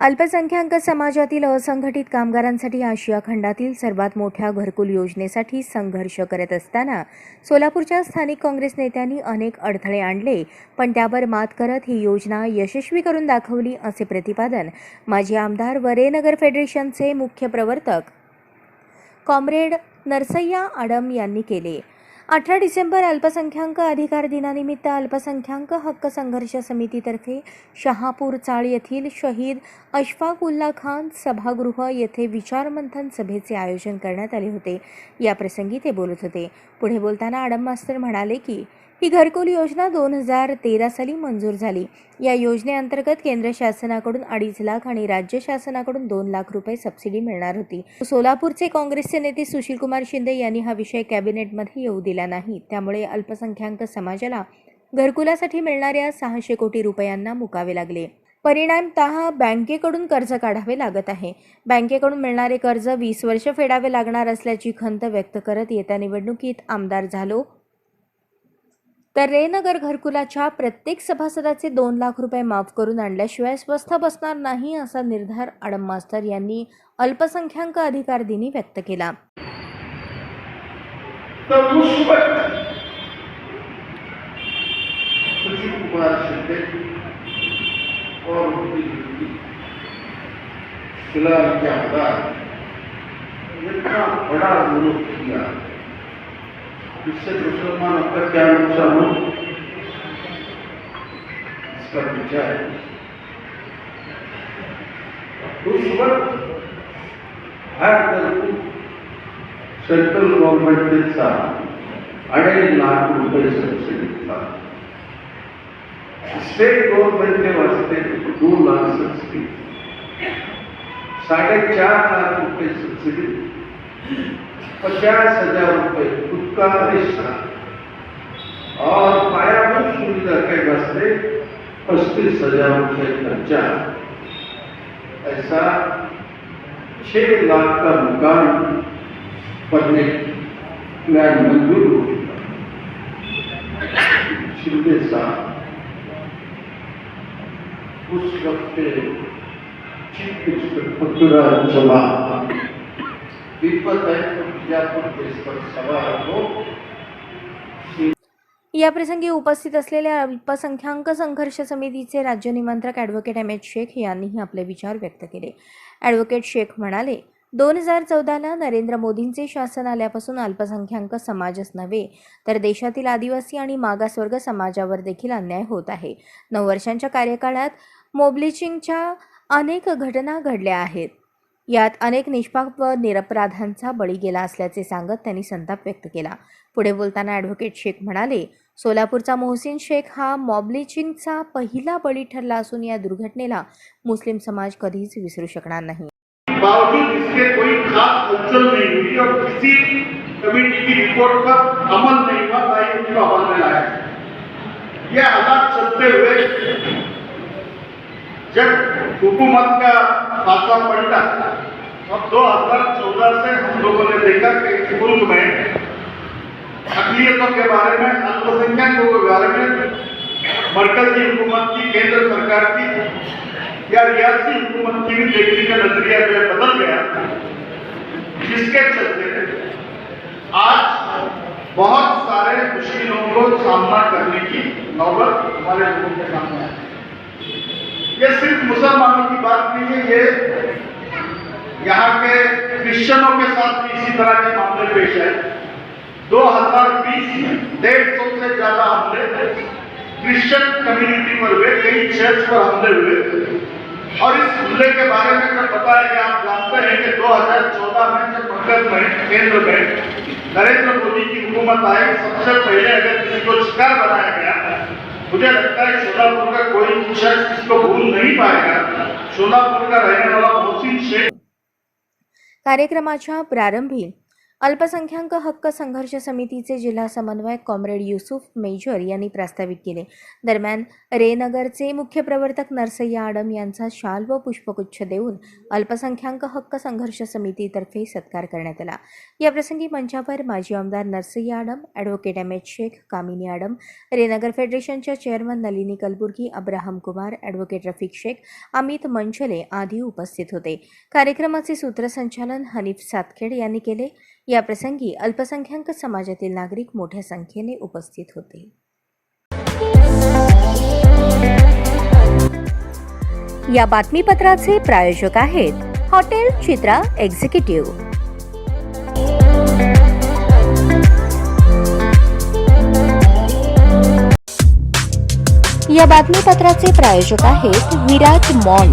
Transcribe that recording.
अल्पसंख्याक समाजातील असंघटित कामगारांसाठी आशिया खंडातील सर्वात मोठ्या घरकुल योजनेसाठी संघर्ष करत असताना सोलापूरच्या स्थानिक काँग्रेस नेत्यांनी अनेक अडथळे आणले पण त्यावर मात करत ही योजना यशस्वी करून दाखवली असे प्रतिपादन माजी आमदार वरेनगर फेडरेशनचे मुख्य प्रवर्तक कॉम्रेड नरसय्या आडम यांनी केले. अठरा डिसेंबर अल्पसंख्याक अधिकार दिनानिमित्त अल्पसंख्याक हक्क संघर्ष समितीतर्फे शहापूर चाळ येथील शहीद अशफाक उल्ला खान सभागृह येथे विचारमंथन सभेचे आयोजन करण्यात आले होते. याप्रसंगी ते बोलत होते. पुढे बोलताना आडम मास्तर म्हणाले की ही घरकुल योजना दोन हजार तेरा साली मंजूर झाली. या योजनेअंतर्गत केंद्र शासनाकडून अडीच लाख आणि राज्य शासनाकडून दोन लाख रुपये सबसिडी मिळणार होती. सोलापूरचे काँग्रेसचे नेते सुशीलकुमार शिंदे यांनी हा विषय कॅबिनेटमध्ये येऊ दिला नाही. त्यामुळे अल्पसंख्याक समाजाला घरकुलासाठी मिळणाऱ्या सहाशे कोटी रुपयांना मुकावे लागले. परिणामतः बँकेकडून कर्ज काढावे लागत आहे. बँकेकडून मिळणारे कर्ज वीस वर्ष फेडावे लागणार असल्याची खंत व्यक्त करत येत्या निवडणुकीत आमदार झालो तर रेनगर घरकुलाच्या प्रत्येक सभासदाचे दोन लाख रुपये माफ करून आणल्याशिवाय स्वस्थ बसणार नाही असा निर्धार आडम मास्तर यांनी अल्पसंख्याक अधिकार दिनी व्यक्त केला. और इससे दूसरों का क्या नुकसान हो? इसका विचार उस वक्त हर सेंट्रल गवर्नमेंट के साथ अढ़ाई लाख रुपए सब्सिडी था स्टेट गवर्नमेंट के वास्ते दो लाख सब्सिडी साढ़े चार लाख रुपए सब्सिडी पचास हज़ार रुपए खुद का पैसा और पायाभूत सुविधा के वास्ते पच्चीस हज़ार रुपए खर्चा ऐसा छह लाख का मकान पढ़ने प्लान मंजूर हो चुका। साहब, उस वक्त चीफ मिनिस्टर पृथ्वीराज चौहान विपत है। याप्रसंगी उपस्थित असलेल्या अल्पसंख्याक संघर्ष समितीचे राज्य निमंत्रक ॲडव्होकेट एम एच शेख यांनीही आपले विचार व्यक्त केले. ॲडव्होकेट शेख म्हणाले दोन हजार चौदाला नरेंद्र मोदींचे शासन आल्यापासून अल्पसंख्याक समाजच नव्हे तर देशातील आदिवासी आणि मागासवर्ग समाजावर देखील अन्याय होत आहे. नऊ वर्षांच्या कार्यकाळात मोबलिचिंगच्या अनेक घटना घडल्या आहेत. यात अनेक निष्पाप व निरपराधांचा बळी गेला असल्याचे सांगत त्यांनी संताप व्यक्त केला. पुढे बोलताना ॲडव्होकेट शेख म्हणाले सोलापूरचा मोहसिन शेख हा मॉबलिचिंगचा पहिला बळी ठरला असून या दुर्घटनेला मुस्लिम समाज कधीच विसरू शकणार नाही. कमेटी की रिपोर्ट पर अमल नहीं हुआ ना ही अमल में हालात चलते हुए जब हुकूमत का फासला पलटा 2014 से हम लोगों ने देखा कि मुल्क में अकलियतों के बारे में, अल्पसंख्यकों के बारे में, मरकजी हुकूमत की, केंद्र सरकार की या रियासी हुकूमत की भी देखने का नज़रिया जो बदल गया, जिसके चलते आज बहुत सारे मुश्किलों को सामना करने की नौबत हमारे लोगों के सामने है। ये सिर्फ़ मुसलमानों की बात नहीं है, ये यहाँ के क्रिश्चियनों के साथ भी इसी तरह के मामले पेश है 2020 में डेढ़ सौ से ज़्यादा हमले, क्रिश्चियन कम्युनिटी पर हुए, कई चर्च पर हमले हुए। और इस हमले के बारे में जब बताया गया, आप जानते हैं कि 2014 में जब मक्कल में केंद्र में नरेंद्र मोदी की हुकूमत आई। सबसे पहले अगर किसी को शिकार बनाया गया, मुझे लगता है सोलापुर का कोई शख्स इसको भूल नहीं पाएगा। सोलापुर का रहने वाला मोहसिन शेख कार्यक्रमाच्या प्रारंभी अल्पसंख्याक हक्क संघर्ष समितीचे जिल्हा समन्वयक कॉम्रेड युसुफ मेजर यांनी प्रस्तावित केले. दरम्यान रेनगरचे मुख्य प्रवर्तक नरसय्या आडम यांचा शाल व पुष्पगुच्छ देऊन अल्पसंख्याक हक्क संघर्ष समितीतर्फे सत्कार करण्यात आला. याप्रसंगी मंचावर माजी आमदार Narsayya Adam advocate M H Shaikh Kamini Adam रेनगर फेडरेशनच्या chairman Nalini Kalburgi Abraham Kumar advocate Rafiq Shaikh Amit Manchale आदी उपस्थित होते. कार्यक्रमाचे सूत्रसंचालन हनीफ सातखेड यांनी केले. याप्रसंगी अल्पसंख्याक समाजातील नागरिक मोठ्या संख्येने उपस्थित होते. या बातमीपत्राचे प्रायोजक आहेत हॉटेल चित्रा एक्झिक्युटिव्ह. या बातमीपत्राचे प्रायोजक आहेत विराज मॉल.